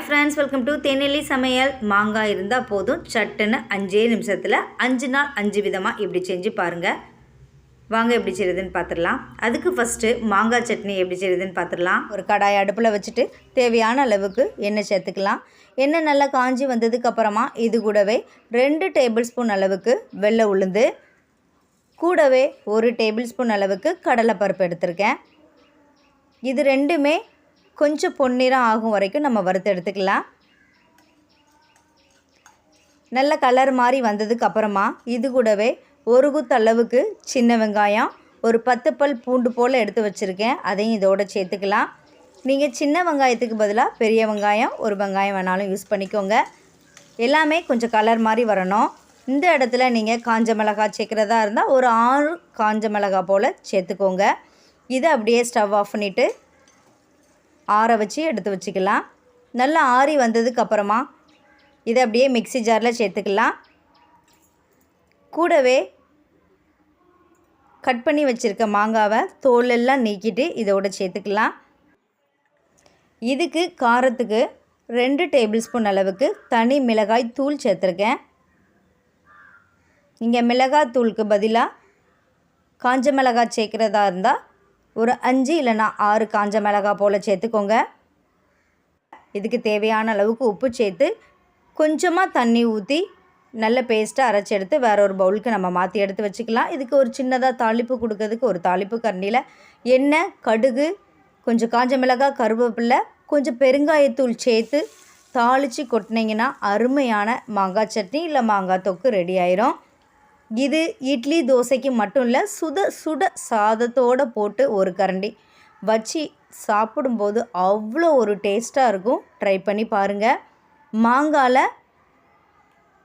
Hi friends welcome to Thennelli சமையல். மாங்காய் இருந்தால் போதும். சட்டுன்னு அஞ்சே நிமிஷத்தில் அஞ்சு நாள் அஞ்சு விதமாக இப்படி செஞ்சு பாருங்கள் வாங்க எப்படி செய்யுதுன்னு பார்த்துடலாம் அதுக்கு ஃபஸ்ட்டு மாங்காய் சட்னி எப்படி செய்யுதுன்னு பார்த்துடலாம் ஒரு கடாய் அடுப்பில் வச்சுட்டு தேவையான அளவுக்கு எண்ணெய் சேர்த்துக்கலாம். எண்ணெய் நல்லா காஞ்சி வந்ததுக்கப்புறமா இது கூடவே ரெண்டு டேபிள் ஸ்பூன் அளவுக்கு வெள்ளை உளுந்து. கூடவே ஒரு டேபிள் ஸ்பூன் அளவுக்கு கடலைப்பருப்பு எடுத்திருக்கேன். இது ரெண்டுமே கொஞ்சம் பொன்னிறம் ஆகும் வரைக்கும் நம்ம வறுத்து எடுத்துக்கலாம். நல்ல கலர் மாதிரி வந்ததுக்கு அப்புறமா இது கூடவே ஒரு குத்து அளவுக்கு சின்ன வெங்காயம் ஒரு பத்து பல் பூண்டு போல் எடுத்து வச்சுருக்கேன். அதையும் இதோட சேர்த்துக்கலாம். நீங்கள் சின்ன வெங்காயத்துக்கு பதிலாக பெரிய வெங்காயம் ஒரு வெங்காயம் வேணாலும் யூஸ் பண்ணிக்கோங்க. எல்லாமே கொஞ்சம் கலர் மாதிரி வரணும். இந்த இடத்துல நீங்கள் காஞ்ச மிளகாய் சேர்க்குறதா இருந்தால் ஒரு ஆறு காஞ்ச மிளகாய் போல் சேர்த்துக்கோங்க. இதை அப்படியே ஸ்டவ் ஆஃப் பண்ணிவிட்டு ஆற வச்சு எடுத்து வச்சுக்கலாம். நல்லா ஆறி வந்ததுக்கு அப்புறமா இதை அப்படியே மிக்ஸி ஜாரில் சேர்த்துக்கலாம். கூடவே கட் பண்ணி வச்சுருக்க மாங்காவை தோலெல்லாம் நீக்கிட்டு இதோட சேர்த்துக்கலாம். இதுக்கு காரத்துக்கு ரெண்டு டேபிள் ஸ்பூன் அளவுக்கு தனி மிளகாய் தூள் சேர்த்துருக்கேன். இங்கே மிளகாய் தூளுக்கு பதிலாக காஞ்ச மிளகாய் சேர்க்குறதா இருந்தால் ஒரு அஞ்சு இல்லைனா ஆறு காஞ்ச மிளகாய் போல் சேர்த்துக்கோங்க. இதுக்கு தேவையான அளவுக்கு உப்பு சேர்த்து கொஞ்சமாக தண்ணி ஊற்றி நல்ல பேஸ்ட்டாக அரைச்சி எடுத்து வேற ஒரு பவுலுக்கு நம்ம மாற்றி எடுத்து வச்சுக்கலாம். இதுக்கு ஒரு சின்னதாக தாளிப்பு கொடுக்கறதுக்கு ஒரு தாளிப்பு கரண்டியில் எண்ணெய் கடுகு கொஞ்சம் காஞ்ச மிளகாய் கருவேப்பில்லை கொஞ்சம் பெருங்காயத்தூள் சேர்த்து தாளித்து கொட்டினீங்கன்னா அருமையான மாங்காய் சட்னி இல்லை மாங்காய் தொக்கு ரெடி ஆயிரும். இது இட்லி தோசைக்கு மட்டும் இல்லை சுட சுட சாதத்தோடு போட்டு ஒரு கரண்டி வச்சு சாப்பிடும்போது அவ்வளோ ஒரு டேஸ்ட்டாக இருக்கும். ட்ரை பண்ணி பாருங்கள் மாங்காயில்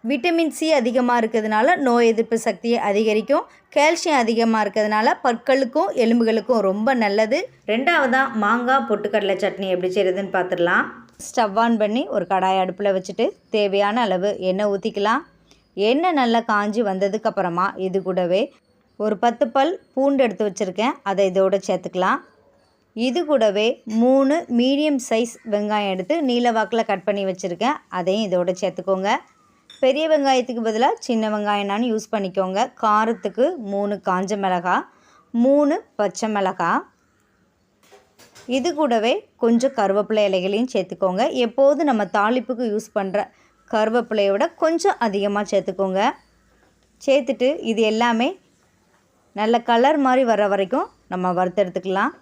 விட்டமின் சி அதிகமாக இருக்கிறதுனால நோய் எதிர்ப்பு சக்தியை அதிகரிக்கும். கால்சியம் அதிகமாக இருக்கிறதுனால பற்களுக்கும் எலும்புகளுக்கும் ரொம்ப நல்லது. ரெண்டாவதாக மாங்காய் பொட்டுக்கடலை சட்னி எப்படி செய்கிறதுன்னு பார்த்துடலாம் ஸ்டவ் ஆன் பண்ணி ஒரு கடாய் அடுப்பில் வச்சுட்டு தேவையான அளவு எண்ணெய் ஊற்றிக்கலாம் எண்ணெய் நல்லா காஞ்சி வந்ததுக்கப்புறமா இது கூடவே ஒரு பத்து பல் பூண்டு எடுத்து வச்சுருக்கேன். அதை இதோட சேர்த்துக்கலாம். இது கூடவே மூணு மீடியம் சைஸ் வெங்காயம் எடுத்து நீல வாக்கில் கட் பண்ணி வச்சுருக்கேன். அதையும் இதோட சேர்த்துக்கோங்க. பெரிய வெங்காயத்துக்கு பதிலாக சின்ன வெங்காயம்னாலும் யூஸ் பண்ணிக்கோங்க. காரத்துக்கு மூணு காஞ்ச மிளகாய் மூணு பச்சை மிளகாய் இது கூடவே கொஞ்சம் கருவேப்பிலை இலைகளையும் சேர்த்துக்கோங்க. எப்போது நம்ம தாளிப்புக்கு யூஸ் பண்ணுற கருவேப்பிலையோட கொஞ்சம் அதிகமாக சேர்த்துக்கோங்க. சேர்த்துட்டு இது எல்லாமே நல்ல கலர் மாதிரி வர வரைக்கும் நம்ம வறுத்தெடுத்துக்கலாம்.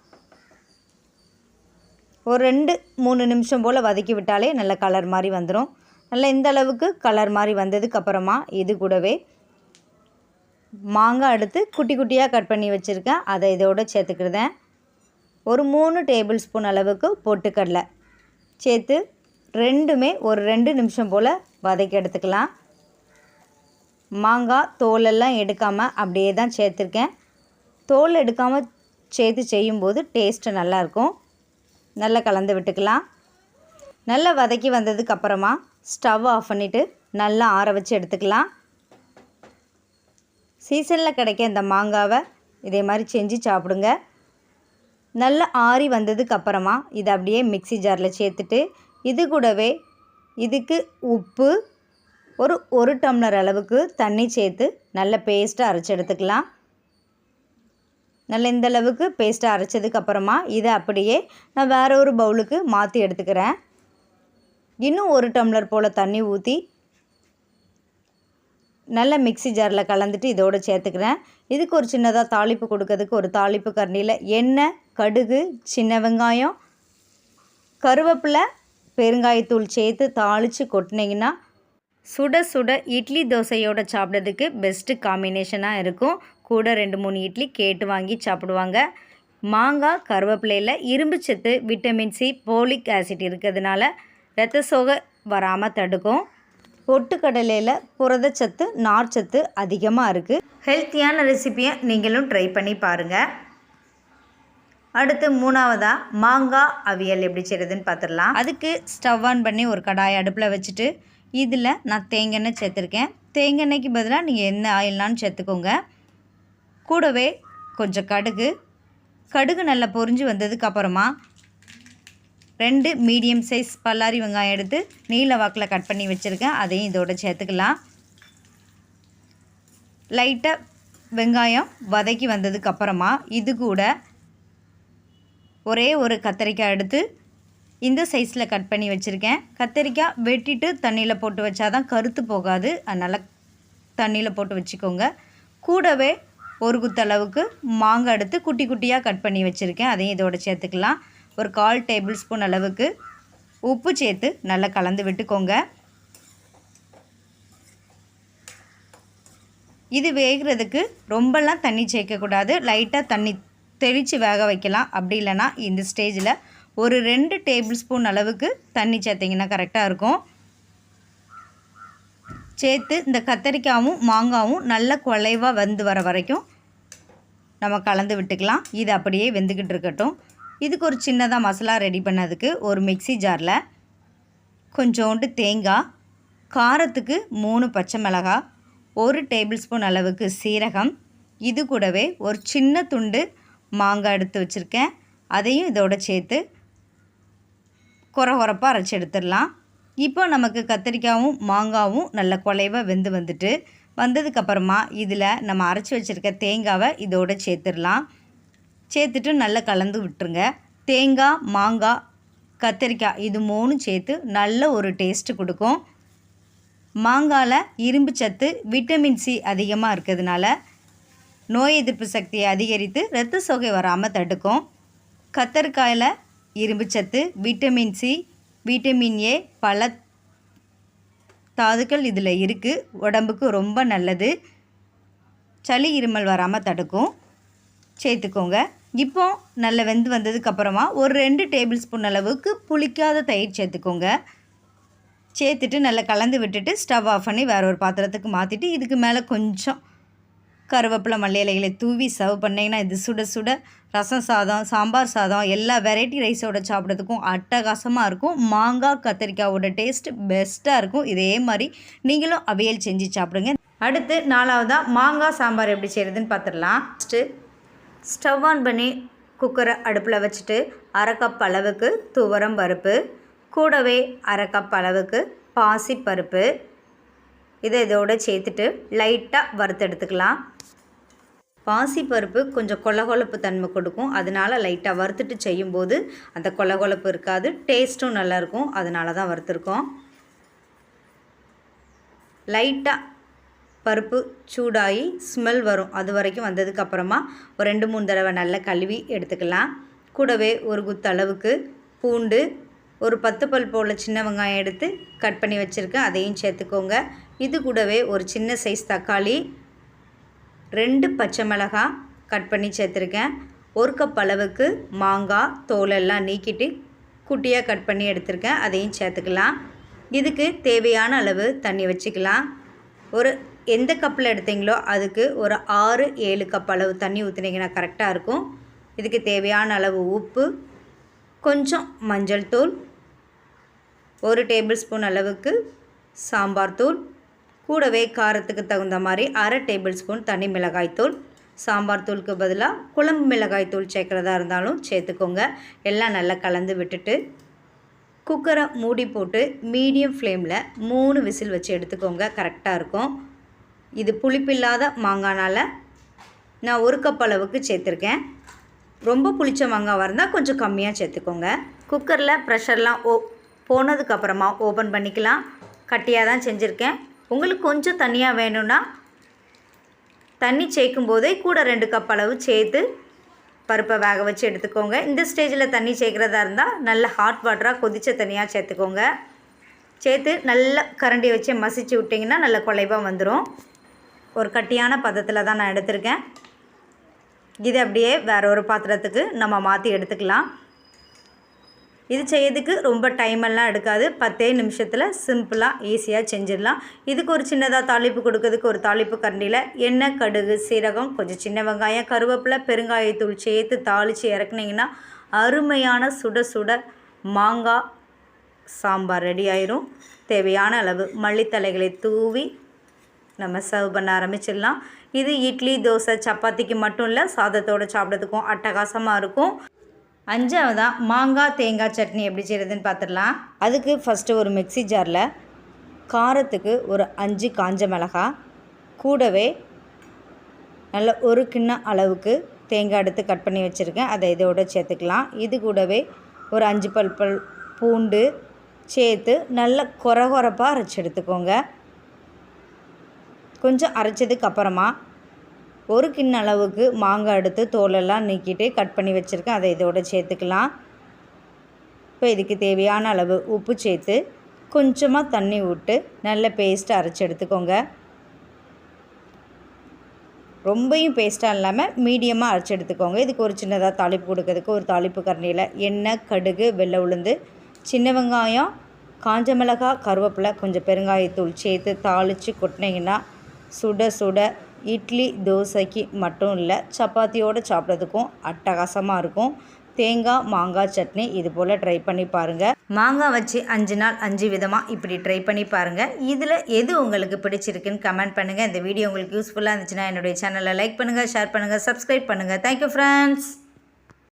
ஒரு ரெண்டு மூணு நிமிஷம் போல் வதக்கி விட்டாலே நல்ல கலர் மாதிரி வந்துடும் நல்லா இந்த அளவுக்கு கலர் மாதிரி வந்ததுக்கப்புறமா இது கூடவே மாங்காய் எடுத்து குட்டி குட்டியாக கட் பண்ணி வச்சுருக்கேன். அதை இதோடு சேர்த்துக்கிடுதேன். ஒரு மூணு டேபிள் ஸ்பூன் அளவுக்கு பொட்டுக்கடலை சேர்த்து ரெண்டுமே ஒரு ரெண்டு நிமிஷம் போல் வதக்கி எடுத்துக்கலாம். மாங்காய் தோலெல்லாம் எடுக்காமல் அப்படியே தான் சேர்த்துருக்கேன். தோல் எடுக்காமல் சேர்த்து செய்யும்போது டேஸ்ட்டு நல்லாயிருக்கும் நல்லா கலந்து விட்டுக்கலாம். நல்லா வதக்கி வந்ததுக்கப்புறமா ஸ்டவ் ஆஃப் பண்ணிவிட்டு நல்லா ஆற வச்சு எடுத்துக்கலாம். சீசனில் கிடைக்க இந்த மாங்காவை இதே மாதிரி செஞ்சு சாப்பிடுங்க. நல்லா ஆறி வந்ததுக்கப்புறமா இதை அப்படியே மிக்ஸி ஜாரில் சேர்த்துட்டு இது கூடவே இதுக்கு உப்பு ஒரு ஒரு டம்ளர் அளவுக்கு தண்ணி சேர்த்து நல்ல பேஸ்ட்டாக அரைச்சி எடுத்துக்கலாம். நல்ல இந்த அளவுக்கு பேஸ்ட்டாக அரைச்சதுக்கப்புறமா இதை அப்படியே நான் வேறு ஒரு பவுலுக்கு மாற்றி எடுத்துக்கிறேன். இன்னும் ஒரு டம்ளர் போல் தண்ணி ஊற்றி நல்ல மிக்ஸி ஜாரில் கலந்துட்டு இதோடு சேர்த்துக்கிறேன். இதுக்கு ஒரு சின்னதாக தாளிப்பு கொடுக்கறதுக்கு ஒரு தாளிப்பு கரண்டியில் எண்ணெய் கடுகு சின்ன வெங்காயம் கருவேப்பிலை பெருங்காயத்தூள் சேர்த்து தாளித்து கொட்டினீங்கன்னா சுட சுட இட்லி தோசையோட சாப்பிட்றதுக்கு பெஸ்ட்டு காம்பினேஷனாக இருக்கும். கூட ரெண்டு மூணு இட்லி கேட்டு வாங்கி சாப்பிடுவாங்க. மாங்காய் கருவேப்பிலையில் இரும்பு சத்து விட்டமின் சி போலிக் ஆசிட் இருக்கிறதுனால ரத்த சோகை வராமல் தடுக்கும். பொட்டுக்கடலையில் புரதச்சத்து நார்ச்சத்து அதிகமாக இருக்குது ஹெல்த்தியான ரெசிப்பியை நீங்களும் ட்ரை பண்ணி பாருங்கள் அடுத்து மூணாவதாக மாங்காய் அவியல் எப்படி செய்கிறதுன்னு பார்த்துடலாம் அதுக்கு ஸ்டவ் ஆன் பண்ணி ஒரு கடாய் அடுப்பில் வச்சுட்டு இதில் நான் தேங்காய் சேர்த்துருக்கேன். தேங்காய்க்கு பதிலாக நீங்கள் எந்த ஆயில்னாலும் சேர்த்துக்கோங்க. கூடவே கொஞ்சம் கடுகு. கடுகு நல்லா பொரிஞ்சு வந்ததுக்கப்புறமா ரெண்டு மீடியம் சைஸ் பல்லாரி வெங்காயம் எடுத்து நீல வாக்கில் கட் பண்ணி வச்சுருக்கேன். அதையும் இதோட சேர்த்துக்கலாம். லைட்டாக வெங்காயம் வதக்கி வந்ததுக்கு அப்புறமா இது கூட ஒரே ஒரு கத்தரிக்காய் எடுத்து இந்த சைஸில் கட் பண்ணி வச்சுருக்கேன். கத்தரிக்காய் வெட்டிட்டு தண்ணியில் போட்டு வச்சாதான் கருத்து போகாது. அதனால் தண்ணியில் போட்டு வச்சுக்கோங்க. கூடவே ஒரு குத்தளவுக்கு மாங்காய் எடுத்து குட்டி குட்டியாக கட் பண்ணி வச்சுருக்கேன். அதையும் இதோட சேர்த்துக்கலாம். ஒரு கால் டேபிள் ஸ்பூன் அளவுக்கு உப்பு சேர்த்து நல்லா கலந்து விட்டுக்கோங்க. இது வேகிறதுக்கு ரொம்பலாம் தண்ணி சேர்க்கக்கூடாது. லைட்டாக தண்ணி தெளித்து வேக வைக்கலாம். அப்படி இல்லைன்னா இந்த ஸ்டேஜில் ஒரு ரெண்டு டேபிள் ஸ்பூன் அளவுக்கு தண்ணி சேர்த்திங்கன்னா கரெக்டாக இருக்கும். சேர்த்து இந்த கத்தரிக்காயும் மாங்காவும் நல்ல குலைவாக வந்து வர வரைக்கும் நம்ம கலந்து விட்டுக்கலாம். இது அப்படியே வெந்துக்கிட்டு இருக்கட்டும். இதுக்கு ஒரு சின்னதாக மசாலா ரெடி பண்ணதுக்கு ஒரு மிக்சி ஜாரில் கொஞ்சோண்டு தேங்காய் காரத்துக்கு மூணு பச்சை மிளகாய் ஒரு டேபிள் ஸ்பூன் அளவுக்கு சீரகம். இது கூடவே ஒரு சின்ன துண்டு மாங்காய் எடுத்து வச்சுருக்கேன். அதையும் இதோட சேர்த்து குறை குறைப்பாக அரைச்சி எடுத்துடலாம். இப்போ நமக்கு கத்திரிக்காயும் மாங்காவும் நல்ல குலைவாக வெந்து வந்துட்டு வந்ததுக்கப்புறமா இதில் நம்ம அரைச்சி வச்சுருக்க தேங்காவை இதோட சேர்த்துடலாம். சேர்த்துட்டு நல்லா கலந்து விட்டுருங்க. தேங்காய் மாங்காய் கத்திரிக்காய் இது மூணும் சேர்த்து நல்ல ஒரு டேஸ்ட்டு கொடுக்கும். மாங்காயில் இரும்பு சத்து விட்டமின் சி அதிகமாக இருக்கிறதுனால நோய் எதிர்ப்பு சக்தியை அதிகரித்து இரத்த சோகை வராமல் தடுக்கும். கத்தரிக்காயில் இரும்புச்சத்து விட்டமின் சி விட்டமின் ஏ பல தாதுக்கள் இதில் இருக்குது உடம்புக்கு ரொம்ப நல்லது. சளி இருமல் வராமல் தடுக்கும். சேர்த்துக்கோங்க. இப்போ நல்ல வெந்து வந்ததுக்கப்புறமா ஒரு ரெண்டு டேபிள் ஸ்பூன் அளவுக்கு புளிக்காத தயிர் சேர்த்துக்கோங்க. சேர்த்துட்டு நல்லா கலந்து விட்டுட்டு ஸ்டவ் ஆஃப் பண்ணி வேற ஒரு பாத்திரத்துக்கு மாற்றிட்டு இதுக்கு மேலே கொஞ்சம் கருவேப்பிலை மல்லி இலைகளை தூவி சர்வ் பண்ணிங்கன்னா இது சுட சுட ரசம் சாதம் சாம்பார் சாதம் எல்லா வெரைட்டி ரைஸோட சாப்பிட்றதுக்கும் அட்டகாசமாக இருக்கும். மாங்காய் கத்திரிக்காயோட டேஸ்ட் பெஸ்ட்டாக இருக்கும். இதே மாதிரி நீங்களும் அவியல் செஞ்சு சாப்பிடுங்க. அடுத்து நாலாவதாக மாங்காய் சாம்பார் எப்படி செய்கிறதுன்னு பார்த்துடலாம் ஃபஸ்ட்டு ஸ்டவ் ஆன் பண்ணி குக்கரை அடுப்பில் வச்சுட்டு அரை கப் அளவுக்கு துவரம் பருப்பு கூடவே அரை கப் அளவுக்கு பாசிப்பருப்பு இதை இதோடு சேர்த்துட்டு லைட்டாக வறுத்தெடுத்துக்கலாம் பாசிப்பருப்பு கொஞ்சம் கொலகொலப்பு தன்மை கொடுக்கும். அதனால லைட்டாக வறுத்துட்டு செய்யும்போது அந்த கொலகொலப்பு இருக்காது. டேஸ்ட்டும் நல்லாயிருக்கும் அதனால தான் வறுத்துருக்கோம். லைட்டாக பருப்பு சூடாகி ஸ்மெல் வரும். அது வரைக்கும் வந்ததுக்கப்புறமா ஒரு ரெண்டு மூணு தடவை நல்லா கழுவி எடுத்துக்கலாம். கூடவே ஒரு குத்து அளவுக்கு பூண்டு ஒரு பத்து பல் போல் சின்ன வெங்காயம் எடுத்து கட் பண்ணி வச்சுருக்கேன். அதையும் சேர்த்துக்கோங்க. இது கூடவே ஒரு சின்ன சைஸ் தக்காளி ரெண்டு பச்சை மிளகாய் கட் பண்ணி சேர்த்துருக்கேன். ஒரு கப் அளவுக்கு மாங்காய் தோலெல்லாம் நீக்கிட்டு குட்டியாக கட் பண்ணி எடுத்திருக்கேன். அதையும் சேர்த்துக்கலாம். இதுக்கு தேவையான அளவு தண்ணி வச்சுக்கலாம். ஒரு எந்த கப்பில் எடுத்தீங்களோ அதுக்கு ஒரு ஆறு ஏழு கப் அளவு தண்ணி ஊற்றுனீங்கன்னா கரெக்டாக இருக்கும். இதுக்கு தேவையான அளவு உப்பு கொஞ்சம் மஞ்சள் தூள் ஒரு டேபிள் ஸ்பூன் அளவுக்கு சாம்பார் தூள் கூடவே காரத்துக்கு தகுந்த மாதிரி அரை டேபிள் ஸ்பூன் தனி மிளகாய் தூள். சாம்பார் தூளுக்கு பதிலாக குழம்பு மிளகாய் தூள் சேர்க்குறதா இருந்தாலும் சேர்த்துக்கோங்க. எல்லாம் நல்லா கலந்து விட்டுட்டு குக்கரை மூடி போட்டு மீடியம் ஃப்ளேமில் மூணு விசில் வச்சு எடுத்துக்கோங்க. கரெக்டாக இருக்கும். இது புளிப்பில்லாத மாங்கானால் நான் ஒரு கப் அளவுக்கு சேர்த்துருக்கேன். ரொம்ப புளிச்ச மாங்காவாக இருந்தால் கொஞ்சம் கம்மியாக சேர்த்துக்கோங்க. குக்கரில் ப்ரெஷர்லாம் ஓ போனதுக்கப்புறமா ஓப்பன் பண்ணிக்கலாம். கட்டியாக தான் செஞ்சுருக்கேன். உங்களுக்கு கொஞ்சம் தண்ணியாக வேணும்னா தண்ணி சேர்க்கும் போதே கூட ரெண்டு கப் அளவு சேர்த்து பருப்பை வேக வச்சு எடுத்துக்கோங்க. இந்த ஸ்டேஜில் தண்ணி சேர்க்குறதா இருந்தால் நல்ல ஹாட் வாட்டராக கொதித்த தண்ணியாக சேர்த்துக்கோங்க. சேர்த்து நல்லா கரண்டி வச்சு மசிச்சு விட்டிங்கன்னா நல்ல குலைவாக வந்துடும் ஒரு கட்டியான பதத்தில் தான் நான் எடுத்திருக்கேன். இது அப்படியே வேற ஒரு பாத்திரத்துக்கு நம்ம மாற்றி எடுத்துக்கலாம். இது செய்யறதுக்கு ரொம்ப டைமெல்லாம் எடுக்காது. பத்தே நிமிஷத்தில் சிம்பிளாக ஈஸியாக செஞ்சிடலாம். இதுக்கு ஒரு சின்னதாக தாளிப்பு கொடுக்கறதுக்கு ஒரு தாளிப்பு கரண்டியில் எண்ணெய் கடுகு சீரகம் கொஞ்சம் சின்ன வெங்காயம் கருவேப்பிலை பெருங்காயத்தூள் சேர்த்து தாளித்து இறக்குனீங்கன்னா அருமையான சுட சுட மாங்காய் சாம்பார் ரெடி ஆயிரும். தேவையான அளவு மல்லித்தலைகளை தூவி நம்ம சர்வ் பண்ண ஆரம்பிச்சிடலாம். இது இட்லி தோசை சப்பாத்திக்கு மட்டும் இல்லை சாதத்தோடு சாப்பிட்றதுக்கும் அட்டகாசமாக இருக்கும். அஞ்சாவதாக மாங்காய் தேங்காய் சட்னி எப்படி செய்கிறதுன்னு பார்த்துடலாம் அதுக்கு ஃபஸ்ட்டு ஒரு மிக்ஸி ஜாரில் காரத்துக்கு ஒரு அஞ்சு காஞ்ச மிளகாய் கூடவே நல்ல ஒரு கிண்ண அளவுக்கு தேங்காய் எடுத்து கட் பண்ணி வச்சுருக்கேன். அதை இதோட சேர்த்துக்கலாம். இது கூடவே ஒரு அஞ்சு பல் பல் பூண்டு சேர்த்து நல்ல கொர கொரப்பாக அரைச்சி எடுத்துக்கோங்க. கொஞ்சம் அரைச்சதுக்கு அப்புறமா ஒரு கிண்ண அளவுக்கு மாங்காய் எடுத்து தோலெல்லாம் நீக்கிட்டு கட் பண்ணி வச்சுருக்கேன். அதை இதோட சேர்த்துக்கலாம். இப்போ இதுக்கு தேவையான அளவு உப்பு சேர்த்து கொஞ்சமாக தண்ணி விட்டு நல்ல பேஸ்ட்டு அரைச்சி எடுத்துக்கோங்க. ரொம்பையும் பேஸ்ட்டாக இல்லாமல் மீடியமாக அரைச்சி எடுத்துக்கோங்க. இதுக்கு ஒரு சின்னதாக தாளிப்பு கொடுக்கறதுக்கு ஒரு தாளிப்பு கரண்டியில் எண்ணெய் கடுகு வெள்ளை உளுந்து சின்ன வெங்காயம் காஞ்ச மிளகாய் கருவேப்பிலை கொஞ்சம் பெருங்காயத்தூள் சேர்த்து தாளித்து கொட்டினீங்கன்னா சுட சுட இட்லி தோசைக்கு மட்டும் இல்லை சப்பாத்தியோடு சாப்பிட்றதுக்கும் அட்டகாசமாக இருக்கும். தேங்காய் மாங்காய் சட்னி இது போல் ட்ரை பண்ணி பாருங்கள் மாங்காய் வச்சு அஞ்சு நாள் அஞ்சு விதமாக இப்படி ட்ரை பண்ணி பாருங்கள் இதில் எது உங்களுக்கு பிடிச்சிருக்குன்னு கமெண்ட் பண்ணுங்கள் இந்த வீடியோ உங்களுக்கு யூஸ்ஃபுல்லாக இருந்துச்சுன்னா என்னுடைய சேனலை லைக் பண்ணுங்கள் ஷேர் பண்ணுங்கள் சப்ஸ்கிரைப் பண்ணுங்கள் தேங்க்யூ ஃப்ரெண்ட்ஸ்